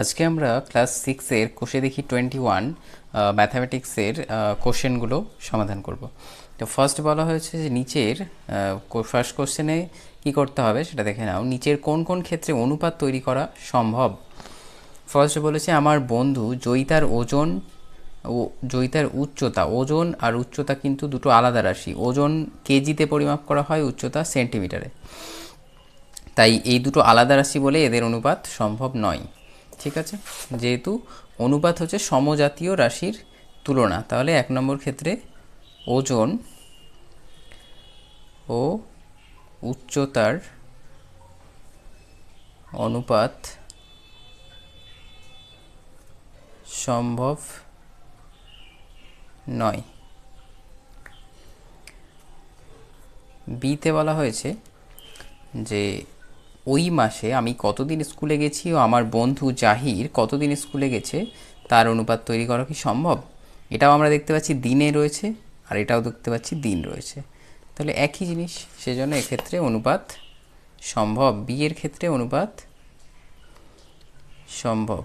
আজকে আমরা ক্লাস সিক্সের কোষে দেখি টোয়েন্টি ওয়ান ম্যাথামেটিক্সের কোশ্চেনগুলো সমাধান করব। তো ফার্স্ট বলা হয়েছে যে নিচের ফার্স্ট কোশ্চেনে কি করতে হবে সেটা দেখে নাও। নিচের কোন কোন ক্ষেত্রে অনুপাত তৈরি করা সম্ভব? ফার্স্ট বলেছে আমার বন্ধু জয়িতার ওজন ও জয়িতার উচ্চতা। ওজন আর উচ্চতা কিন্তু দুটো আলাদা রাশি। ওজন কেজিতে পরিমাপ করা হয়, উচ্চতা সেন্টিমিটারে। তাই এই দুটো আলাদা রাশি বলে এদের অনুপাত সম্ভব নয়। ঠিক আছে? যেহেতু অনুপাত হচ্ছে সমজাতীয় রাশির তুলনা। তাহলে এক নম্বর ক্ষেত্রে ওজন ও উচ্চতার অনুপাত সম্ভব নয়। বিতে বলা হয়েছে যে ওই মাসে আমি কতদিন স্কুলে গেছি ও আমার বন্ধু জাহির কতদিন স্কুলে গেছে তার অনুপাত তৈরি করা কি সম্ভব? এটাও আমরা দেখতে পাচ্ছি দিনে রয়েছে আর এটাও দেখতে পাচ্ছি দিন রয়েছে। তাহলে একই জিনিস, সেজন্য এক্ষেত্রে অনুপাত সম্ভব, বিয়ের ক্ষেত্রে অনুপাত সম্ভব।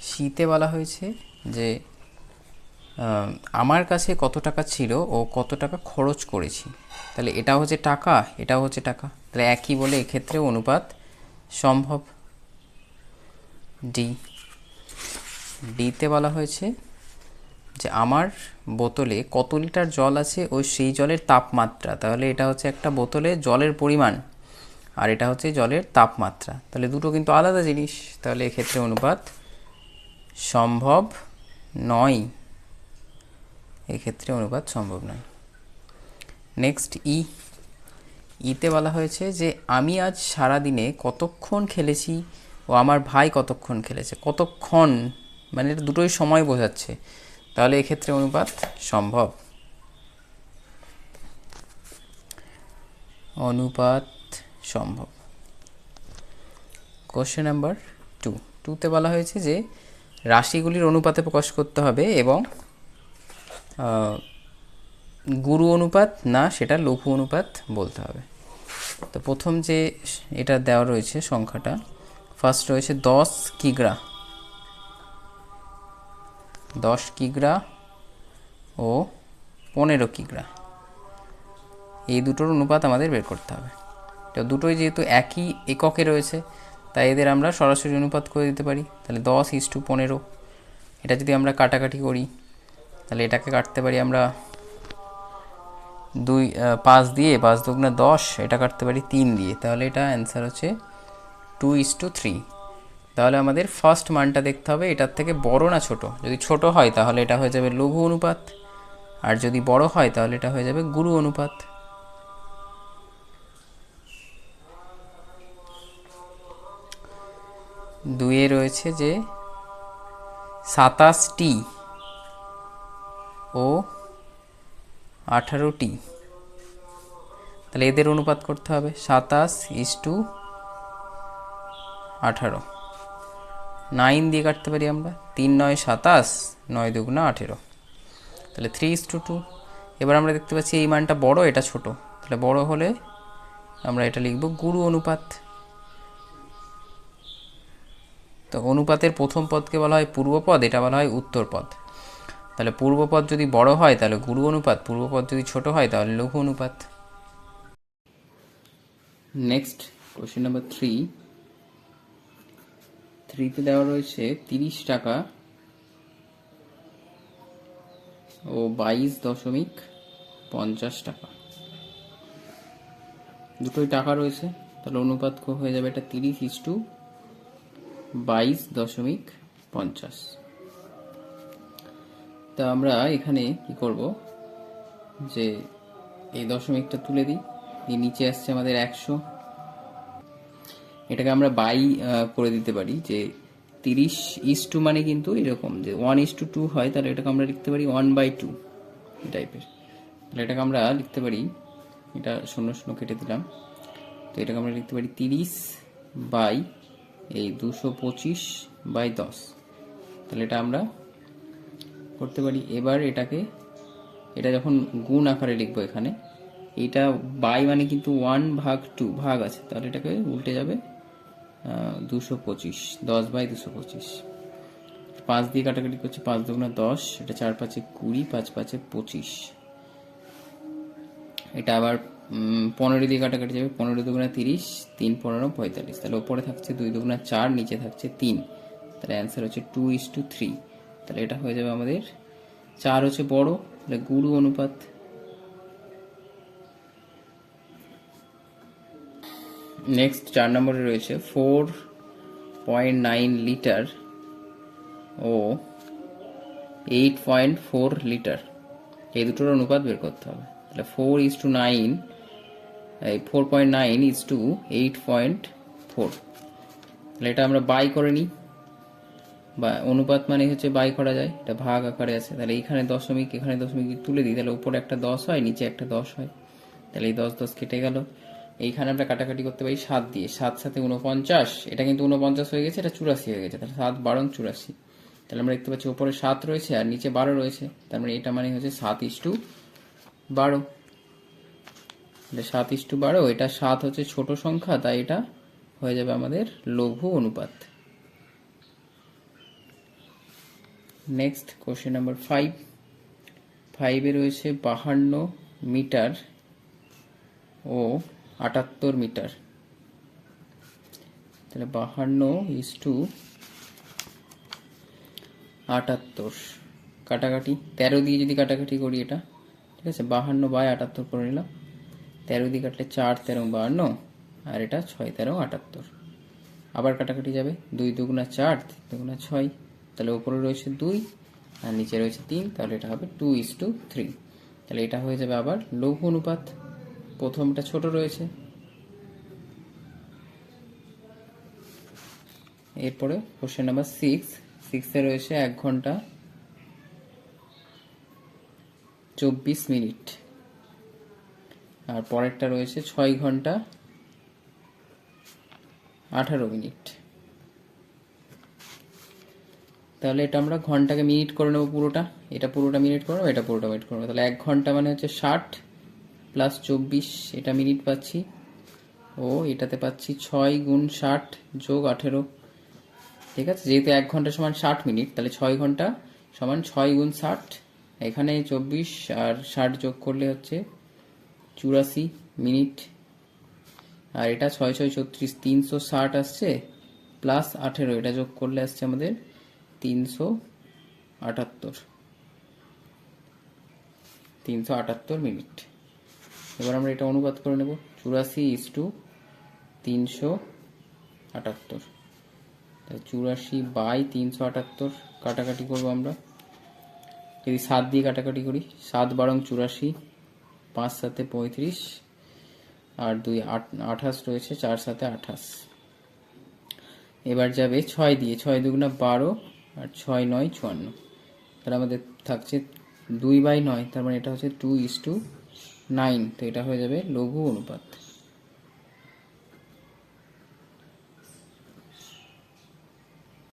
শীতে বলা হয়েছে যে আমার কাছে কত টাকা ছিল ও কত টাকা খরচ করেছি। তাহলে এটা হচ্ছে টাকা, এটাও হচ্ছে টাকা। তাহলে একই বলে এক্ষেত্রে অনুপাত সম্ভব? ডি ডিতে বলা হয়েছে যে আমার বোতলে কত লিটার জল আছে ও সেই জলের তাপমাত্রা। তাহলে এটা হচ্ছে একটা বোতলে জলের পরিমাণ আর এটা হচ্ছে জলের তাপমাত্রা। তাহলে দুটো কিন্তু আলাদা জিনিস। তাহলে এক্ষেত্রে অনুপাত সম্ভব নয়। এক্ষেত্রে অনুপাত সম্ভব নয়। নেক্সট ই ইতে বলা হয়েছে যে, আমি আজ সারা দিনে কতক্ষণ খেলেছি ও আমার ভাই কতক্ষণ খেলেছে? কতক্ষণ? মানে এটা দুটোই সময় বোঝাচ্ছে। তাহলে এক্ষেত্রে অনুপাত সম্ভব। অনুপাত সম্ভব। কোশ্চেন নাম্বার টু টুতে বলা হয়েছে যে, রাশিগুলির অনুপাতে প্রকাশ করতে হবে এবং গুরু অনুপাত না, সেটা লঘু অনুপাত বলতে হবে। তো প্রথম যে এটা দেওয়া রয়েছে সংখ্যাটা ফার্স্ট রয়েছে দশ কিগ্রা। দশ কিগ্রা ও পনেরো কিগ্রা। এই দুটোর অনুপাত আমাদের বের করতে হবে। তো দুটোই যেহেতু একই এককে রয়েছে, তাই এদের আমরা সরাসরি অনুপাত করে দিতে পারি। তাহলে দশ ইস টু পনেরো। এটা যদি আমরা কাটাকাটি করি তাহলে এটাকে কাটতে পারি আমরা দুই পাঁচ দিয়ে, পাঁচ দুগুণে দশ, এটা কাটতে পারি তিন দিয়ে। তাহলে এটা অ্যান্সার হচ্ছে টু ইস টু থ্রি তাহলে আমাদের ফার্স্ট মানটা দেখতে হবে, এটার থেকে বড় না ছোট? যদি ছোট হয় তাহলে এটা হয়ে যাবে লঘু অনুপাত, আর যদি বড় হয় তাহলে এটা হয়ে যাবে গুরু অনুপাত। দুয়ে রয়েছে যে সাতাশটি ও আঠারোটি। তাহলে এদের অনুপাত করতে হবে সাতাশ ইস টু আঠারো। নাইন দিয়ে কাটতে পারি আমরা, তিন নয় সাতাশ, নয় দুগুণা আঠেরো। তাহলে থ্রি ইস টু টু এবার আমরা দেখতে পাচ্ছি এই মানটা বড়, এটা ছোট। তাহলে বড় হলে আমরা এটা লিখব গুরু অনুপাত। তো অনুপাতের প্রথম পদকে বলা হয় পূর্বপদ এটা বলা হয় উত্তর পদ। তাহলে পূর্বপদ যদি বড় হয়, তাহলে গুরু অনুপাত। পূর্বপদ যদি ছোট হয়, তাহলে লঘু অনুপাত। নেক্সট কোশ্চেন নাম্বার থ্রি থ্রিতে দেওয়া রয়েছে তিরিশ টাকা ও বাইশ দশমিক পঞ্চাশ টাকা। দুটোই টাকা রয়েছে, তাহলে অনুপাত হয়ে যাবে এটা তিরিশ ইস টু বাইশ দশমিক পঞ্চাশ। তা আমরা এখানে কি করব? যে এই দশমিকটা তুলে দিই। দিয়ে নিচে আসছে আমাদের একশো। এটাকে আমরা বাই করে দিতে পারি যে তিরিশ ইস টু মানে কিন্তু এরকম যে ওয়ান ইস টু টু হয়, তাহলে এটাকে আমরা লিখতে পারি ওয়ান বাই টু এই টাইপের তাহলে এটাকে আমরা লিখতে পারি, এটা শূন্য শূন্য কেটে দিলাম। তো এটাকে আমরা লিখতে পারি তিরিশ বাই এই দুশো পঁচিশ বাই দশ। তাহলে এটা আমরা করতে পারি। এবার এটাকে, এটা যখন গুণ আকারে লিখব এখানে এটা বাই মানে কিন্তু ওয়ান ভাগ টু ভাগ আছে, তাহলে এটাকে উল্টে যাবে দুশো পঁচিশ, দশ বাই দুশো পঁচিশ। পাঁচ দিয়ে কাটাকাটি করছে, পাঁচ দুগুণা দশ, এটা চার পাঁচে কুড়ি, পাঁচ পাঁচে পঁচিশ। এটা আবার পনেরো দিয়ে কাটাকাটি যাবে, পনেরো দুগুণা তিরিশ, তিন পনেরো পঁয়তাল্লিশ। তাহলে ওপরে থাকছে দুই দুগুণা চার, নিচে থাকছে তিন। তাহলে অ্যান্সার হচ্ছে টু ইস টু থ্রি তাহলে এটা হয়ে যাবে আমাদের চার হচ্ছে বড়, তাহলে গুরু অনুপাত নেক্সট চার নম্বরে রয়েছে ফোর পয়েন্ট নাইন লিটার ও এইট পয়েন্ট ফোর লিটার এই দুটোর অনুপাত বের করতে হবে। তাহলে ফোর ইজ টু নাইন এই four point nine is to eight point four তাহলে এটা আমরা বাই করে নিই। বা অনুপাত মানে হচ্ছে বাই করা যায়, এটা ভাগ আকারে আছে। তাহলে এইখানে দশমিক, এখানে দশমিক তুলে দিই, তাহলে উপরে একটা দশ হয়, নিচে একটা দশ হয়। তাহলে এই দশ দশ কেটে গেল। এইখানে আমরা কাটাকাটি করতে পারি সাত দিয়ে। সাত সাথে উনপঞ্চাশ এটা কিন্তু উনপঞ্চাশ হয়ে গেছে, এটা চুরাশি হয়ে গেছে। তাহলে সাত বারো চুরাশি। তাহলে আমরা দেখতে পাচ্ছি উপরে সাত রয়েছে আর নিচে বারো রয়েছে। তার মানে এটা মানে হচ্ছে সাত ইস্টু বারো। সাত ইস্টু বারো, এটা সাত হচ্ছে ছোট সংখ্যা, তাই এটা হয়ে যাবে আমাদের লঘু অনুপাত। নেক্সট কোশ্চেন নাম্বার ফাইভ ফাইভে রয়েছে বাহান্ন মিটার ও আটাত্তর মিটার। তাহলে বাহান্ন ইস টু আটাত্তর। কাটাকাটি, তেরো দিয়ে যদি কাটাকাটি করি এটা, ঠিক আছে, বাহান্ন বাই আটাত্তর করে নিলাম। তেরো দিয়ে কাটলে চার, তেরো বাহান্ন, আর এটা ছয়, তেরো আটাত্তর। আবার কাটাকাটি যাবে, দুই দুগুণা চার, তিন দুগুণা ছয়। তাহলে উপরে রয়েছে দুই আর নিচে রয়েছে তিন, তাহলে এটা হবে টু ইস টু থ্রি তাহলে এটা হয়ে যাবে আবার লঘু অনুপাত। প্রথমটা ছোট রয়েছে। এরপরে কোশ্চেন নাম্বার সিক্স সিক্সে রয়েছে এক ঘণ্টা চব্বিশ মিনিট। আর পরেরটা রয়েছে ছয় ঘণ্টা আঠারো মিনিট। তাহলে এটা আমরা ঘন্টাকে মিনিট করে নেব পুরোটা। এটা পুরোটা মিনিট করে নেব, এটা পুরোটা মিনিট করে নেব। তাহলে এক ঘণ্টা মানে হচ্ছে ষাট প্লাস চব্বিশ, এটা মিনিট পাচ্ছি। ও, এটাতে পাচ্ছি ছয় গুণ ষাট যোগ আঠেরো। ঠিক আছে? যেহেতু এক ঘণ্টা সমান ষাট মিনিট, তাহলে ছয় ঘণ্টা সমান ছয় গুণ ষাট। এখানে চব্বিশ আর ষাট যোগ করলে হচ্ছে চুরাশি মিনিট। আর এটা ছয় ছয় ছত্রিশ, তিনশো ষাট আসছে প্লাস আঠেরো, এটা যোগ করলে আসছে আমাদের তিনশো আটাত্তর। তিনশো আটাত্তর মিনিট। এবার আমরা এটা অনুবাদ করে নেব। চুরাশি ইস টু তিনশো আটাত্তর। চুরাশি বাই তিনশো আটাত্তর কাটাকাটি করব আমরা। যদি সাত দিয়ে কাটাকাটি করি, সাত বারং চুরাশি, পাঁচ সাথে পঁয়ত্রিশ, আর দুই আট, আঠাশ রয়েছে, চার সাথে আঠাশ। এবার যাবে ছয় দিয়ে, ছয় দুগুণা বারো আর ছয় নয় চুয়ান্ন। তাহলে আমাদের থাকছে দুই বাই নয়, তার মানে এটা হচ্ছে টু ইস টু নাইন তো এটা হয়ে যাবে লঘু অনুপাত।